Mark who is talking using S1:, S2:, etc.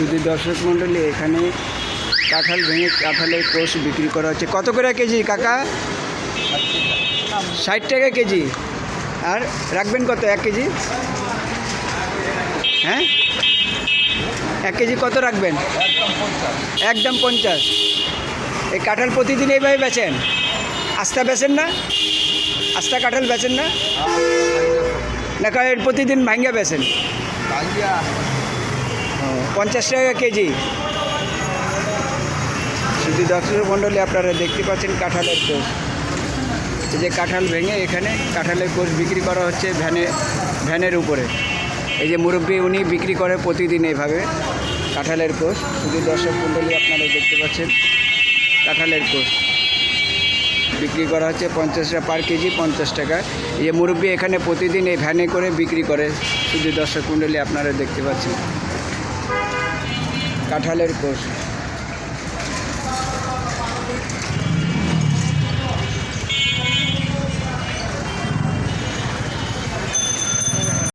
S1: শুধু দর্শক মণ্ডলী, এখানে কাঁঠাল ভেঙে কাঁঠালের কোষ বিক্রি করা হচ্ছে। কত করে কেজি কাকা? ষাট টাকা কেজি। আর রাখবেন কত এক কেজি? হ্যাঁ? এক কেজি কত রাখবেন? একদম পঞ্চাশ। এই কাঁঠাল প্রতিদিন এইভাবে বেচেন? আস্তা বেচেন না? আস্তা কাঁঠাল বেচেন না? না প্রতিদিন ভাঙ্গা বেচেন? পঞ্চাশ টাকা কেজি। শুধু দর্শক মণ্ডলী আপনারা দেখতে পাচ্ছেন কাঁঠালের কোষ এই যে কাঁঠাল ভেঙে এখানে কাঁঠালের কোষ বিক্রি করা হচ্ছে ভ্যানে, ভ্যানের উপরে। এই যে মুরব্বী উনি বিক্রি করে প্রতিদিন এইভাবে কাঁঠালের কোষ শুধু দর্শক মণ্ডলী আপনারা দেখতে পাচ্ছেন কাঁঠালের কোষ বিক্রি করা হচ্ছে পঞ্চাশ টাকা পার কেজি, পঞ্চাশ টাকা। এই যে মুরব্বী এখানে প্রতিদিন এই ভ্যানে করে বিক্রি করে। শুধু দর্শক মণ্ডলী আপনারা দেখতে পাচ্ছেন। কাঁঠালের কোষ।